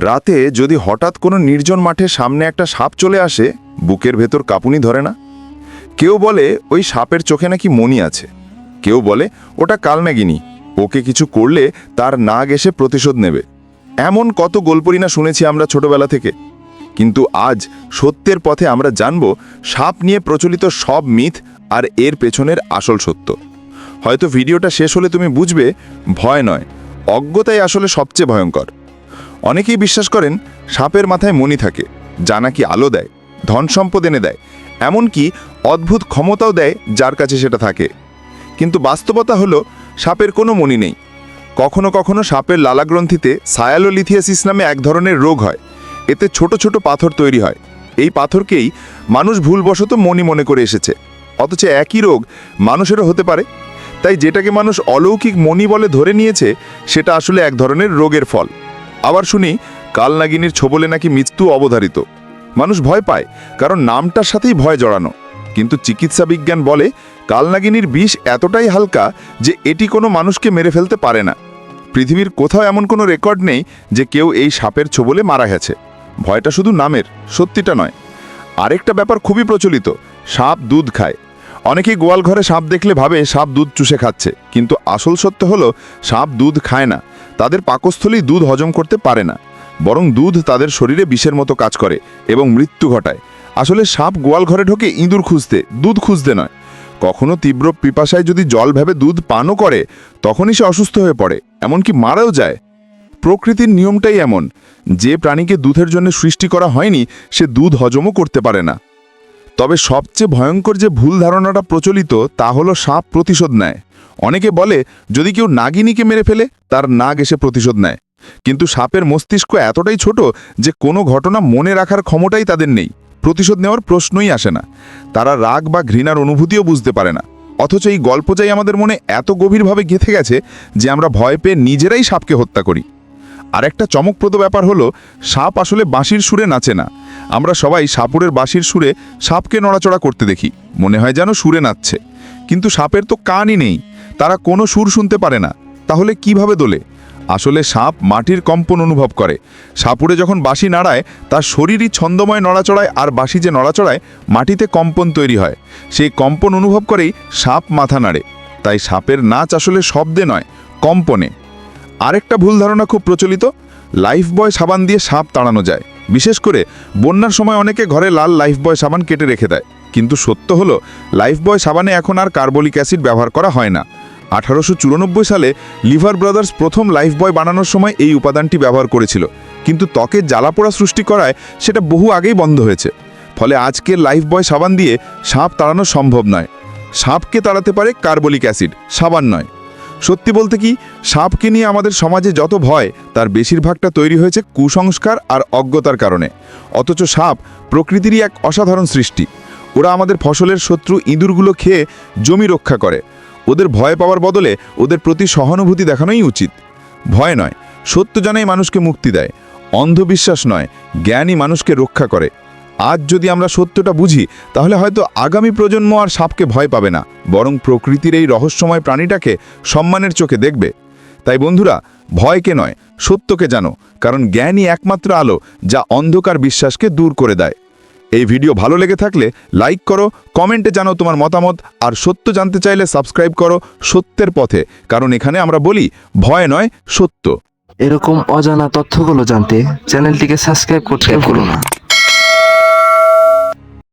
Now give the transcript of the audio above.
রাতে যদি হঠাৎ কোনো নির্জন মাঠে সামনে একটা সাপ চলে আসে, বুকের ভেতর কাঁপুনি ধরে না? কেউ বলে, ওই সাপের চোখে নাকি মনি আছে। কেউ বলে, ওটা কালনাগিনী। ওকে কিছু করলে তার নাগ এসে প্রতিশোধ নেবে। এমন কত গল্পই না শুনেছি আমরা ছোটবেলা থেকে। কিন্তু আজ সত্যের পথে আমরা জানব, সাপ নিয়ে প্রচলিত সব মিথ আর এর পেছনের আসল সত্য। হয়তো ভিডিওটা শেষ হলে তুমি বুঝবে, ভয় নয়। অজ্ঞতাই আসলে সবচেয়ে ভয়ঙ্কর। অনেকেই বিশ্বাস করেন সাপের মাথায় মণি থাকে, যা নাকি আলো দেয়, ধন সম্পদ এনে দেয়, এমনকি অদ্ভুত ক্ষমতাও দেয় যার কাছে সেটা থাকে। কিন্তু বাস্তবতা হলো, সাপের কোনো মণি নেই। কখনো কখনো সাপের লালাগ্রন্থিতে সায়ালোলিথিয়াসিস নামে এক ধরনের রোগ হয়। এতে ছোট ছোট পাথর তৈরি হয়। এই পাথরকেই মানুষ ভুলবশত মণি মনে করে এসেছে। অথচ একই রোগ মানুষেরও হতে পারে। তাই যেটাকে মানুষ অলৌকিক মণি বলে ধরে নিয়েছে, সেটা আসলে এক ধরনের রোগের ফল। আবার শুনি কালনাগিনীর ছোবলে নাকি মৃত্যু অবধারিত। মানুষ ভয় পায়, কারণ নামটার সাথেই ভয় জড়ানো। কিন্তু চিকিৎসা বিজ্ঞান বলে কালনাগিনীর বিষ এতটাই হালকা যে এটি কোনো মানুষকে মেরে ফেলতে পারে না। পৃথিবীর কোথাও এমন কোনো রেকর্ড নেই যে কেউ এই সাপের ছোবলে মারা গেছে। ভয়টা শুধু নামের, সত্যিটা নয়। আরেকটা ব্যাপার খুবই প্রচলিত, সাপ দুধ খায়। অনেকেই গোয়াল ঘরে সাপ দেখলে ভাবে, সাপ দুধ চুষে খাচ্ছে। কিন্তু আসল সত্য হলো, সাপ দুধ খায় না। তাদের পাকস্থলী দুধ হজম করতে পারে না, বরং দুধ তাদের শরীরে বিষের মতো কাজ করে এবং মৃত্যু ঘটায়। আসলে সাপ গোয়াল ঘরে ঢোকে ইঁদুর খুঁজতে, দুধ খুঁজতে নয়। কখনো তীব্র পিপাসায় যদি জল ভেবে দুধ পানও করে, তখনই সে অসুস্থ হয়ে পড়ে, এমনকি মারাও যায়। প্রকৃতির নিয়মটাই এমন, যে প্রাণীকে দুধের জন্য সৃষ্টি করা হয়নি, সে দুধ হজমও করতে পারে না। তবে সবচেয়ে ভয়ঙ্কর যে ভুল ধারণাটা প্রচলিত, তা হলো সাপ প্রতিশোধ নেয়। অনেকে বলে, যদি কেউ নাগিনীকে মেরে ফেলে, তার নাগ এসে প্রতিশোধ নেয়। কিন্তু সাপের মস্তিষ্ক এতটাই ছোট যে কোনো ঘটনা মনে রাখার ক্ষমতাই তাদের নেই। প্রতিশোধ নেওয়ার প্রশ্নই আসে না। তারা রাগ বা ঘৃণার অনুভূতিও বুঝতে পারে না। অথচ এই গল্পটাই আমাদের মনে এত গভীরভাবে গেঁথে গেছে যে আমরা ভয় পেয়ে নিজেরাই সাপকে হত্যা করি। আরেকটা চমকপ্রদ ব্যাপার হলো, সাপ আসলে বাঁশির সুরে নাচে না। আমরা সবাই সাপুরের বাঁশির সুরে সাপকে নড়াচড়া করতে দেখি। মনে হয় যেন সুরে নাচছে। কিন্তু সাপের তো কানই নেই। তারা কোনো সুর শুনতে পারে না। তাহলে কীভাবে দোলে? আসলে সাপ মাটির কম্পন অনুভব করে। সাপুরে যখন বাঁশি নাড়ায়, তার শরীরই ছন্দময় নড়াচড়ায় আর বাঁশি যে নড়াচড়ায়, মাটিতে কম্পন তৈরি হয়। সেই কম্পন অনুভব করেই সাপ মাথা নাড়ে। তাই সাপের নাচ আসলে শব্দে নয়, কম্পনে। আরেকটা ভুল ধারণা খুব প্রচলিত। লাইফ বয় সাবান দিয়ে সাপ তাড়ানো যায়। বিশেষ করে বন্যার সময় অনেকে ঘরে লাল লাইফ বয় সাবান কেটে রেখে দেয়। কিন্তু সত্য হলো লাইফ বয় সাবানে এখন আর কার্বলিক অ্যাসিড ব্যবহার করা হয় না। আঠারোশো চুরানব্বই সালে লিভার ব্রাদার্স প্রথম লাইফ বয় বানানোর সময় এই উপাদানটি ব্যবহার করেছিল। কিন্তু ত্বকের জ্বালাপোড়া সৃষ্টি করায় সেটা বহু আগেই বন্ধ হয়েছে। ফলে আজকের লাইফ বয় সাবান দিয়ে সাপ তাড়ানো সম্ভব নয়। সাপকে তাড়াতে পারে কার্বলিক অ্যাসিড, সাবান নয়। সত্যি বলতে কি, সাপকে নিয়ে আমাদের সমাজে যত ভয়, তার বেশিরভাগটা তৈরি হয়েছে কুসংস্কার আর অজ্ঞতার কারণে। অথচ সাপ প্রকৃতিরই এক অসাধারণ সৃষ্টি। ওরা আমাদের ফসলের শত্রু ইঁদুরগুলো খেয়ে জমি রক্ষা করে। ওদের ভয় পাওয়ার বদলে ওদের প্রতি সহানুভূতি দেখানোই উচিত। ভয় নয়, সত্য জানাই মানুষকে মুক্তি দেয়। অন্ধবিশ্বাস নয়, জ্ঞানই মানুষকে রক্ষা করে। আজ যদি আমরা সত্যটা বুঝি, তাহলে হয়তো আগামী প্রজন্ম আর সাপকে ভয় পাবে না, বরং প্রকৃতির এই রহস্যময় প্রাণীটাকে সম্মানের চোখে দেখবে। তাই বন্ধুরা, ভয়কে নয়, সত্যকে জানো, কারণ জ্ঞানই একমাত্র আলো যা অন্ধকার বিশ্বাসকে দূর করে দেয়। এই ভিডিও ভালো লেগে থাকলে লাইক করো, কমেন্টে জানো তোমার মতামত, আর সত্য জানতে চাইলে সাবস্ক্রাইব করো সত্যের পথে, কারণ এখানে আমরা বলি, ভয় নয়, সত্য। এরকম অজানা তথ্যগুলো জানতে চ্যানেলটিকে সাবস্ক্রাইব করতে ভুলো না।